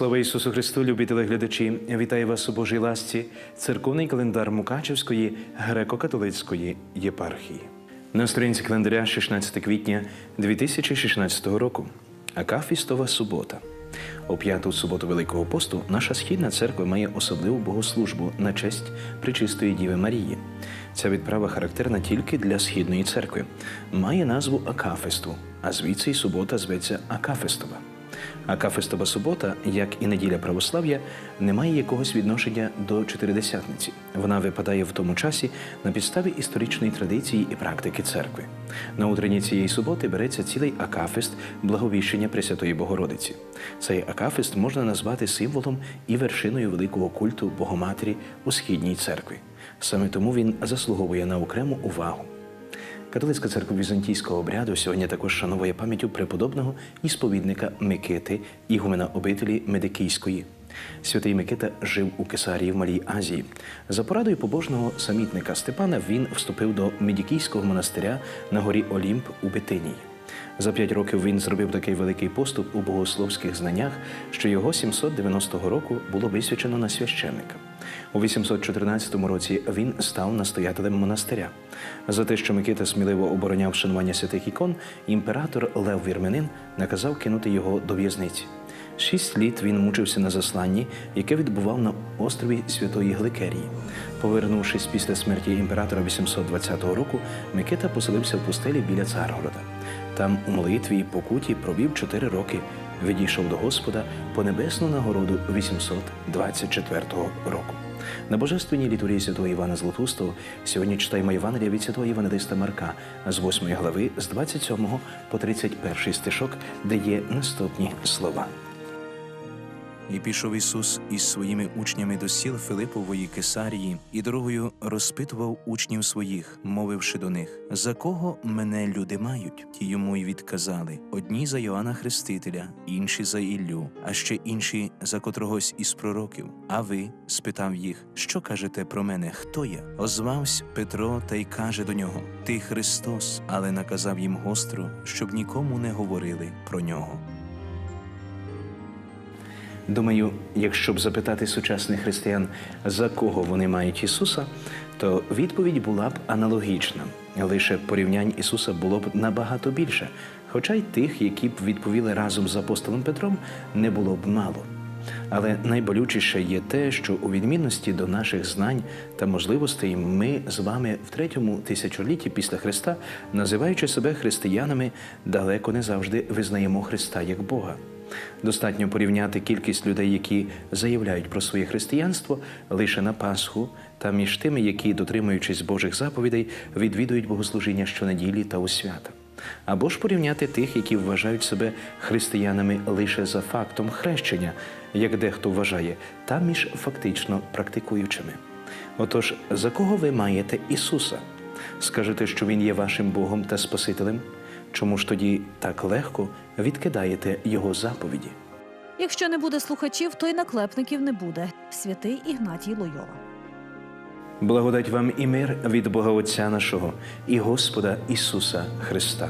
Слава Ісусу Христу, любі телеглядачі! Вітаю вас у Божій ласці, церковний календар Мукачевської греко-католицької єпархії. На сторінці календаря 16 квітня 2016 року. Акафістова субота. У п'яту суботу Великого посту наша східна церква має особливу богослужбу на честь Пречистої Діви Марії. Ця відправа характерна тільки для східної церкви. Має назву Акафесту, а звідси й субота зветься Акафестова. Акафестова субота, як і неділя православ'я, не має якогось відношення до чотиридесятниці. Вона випадає в тому часі на підставі історичної традиції і практики церкви. На утренні цієї суботи береться цілий акафест благовіщення Пресвятої Богородиці. Цей акафест можна назвати символом і вершиною великого культу Богоматері у східній церкві. Саме тому він заслуговує на окрему увагу. Католицька церква візантійського обряду сьогодні також шановує пам'яттю преподобного і сповідника Микити, ігумена обителі Медикійської. Святий Микита жив у Кесарії в Малій Азії. За порадою побожного самітника Степана він вступив до Медикійського монастиря на горі Олімп у Бетинії. За п'ять років він зробив такий великий поступ у богословських знаннях, що його 790 року було висвячено на священника. У 814 році він став настоятелем монастиря. За те, що Микита сміливо обороняв шанування святих ікон, імператор Лев Вірменин наказав кинути його до в'язниці. Шість літ він мучився на засланні, яке відбував на острові Святої Гликерії. Повернувшись після смерті імператора 820 року, Микита поселився в пустелі біля Царгорода. Там у молитві і покуті провів чотири роки. Відійшов до Господа по небесну нагороду 824 року. На божественній літургії святого Івана Златустого сьогодні читаємо Євангелія від святого Євангелиста Марка з 8 глави, з 27 по 31 стишок, де є наступні слова. І пішов Ісус із своїми учнями до сіл Филипової Кесарії, і дорогою розпитував учнів своїх, мовивши до них: За кого мене люди мають? Ті йому й відказали: одні за Йоанна Хрестителя, інші за Іллю, а ще інші за котрогось із пророків. А ви? спитав їх, що кажете про мене? Хто я? Озвався Петро та й каже до нього: Ти Христос, але наказав їм гостро, щоб нікому не говорили про нього. Думаю, якщо б запитати сучасних християн, за кого вони мають Ісуса, то відповідь була б аналогічна. Лише порівнянь Ісуса було б набагато більше, хоча й тих, які б відповіли разом з апостолом Петром, не було б мало. Але найболючіше є те, що у відмінності до наших знань та можливостей ми з вами в третьому тисячолітті після Христа, називаючи себе християнами, далеко не завжди визнаємо Христа як Бога. Достатньо порівняти кількість людей, які заявляють про своє християнство лише на Пасху, та між тими, які, дотримуючись Божих заповідей, відвідують богослужіння щонеділі та у свята. Або ж порівняти тих, які вважають себе християнами лише за фактом хрещення, як дехто вважає, та між фактично практикуючими. Отож, за кого ви маєте Ісуса? Скажете, що Він є вашим Богом та Спасителем? Чому ж тоді так легко відкидаєте Його заповіді? Якщо не буде слухачів, то й наклепників не буде. Святий Ігнатій Лойова. Благодать вам і мир від Бога Отця нашого і Господа Ісуса Христа.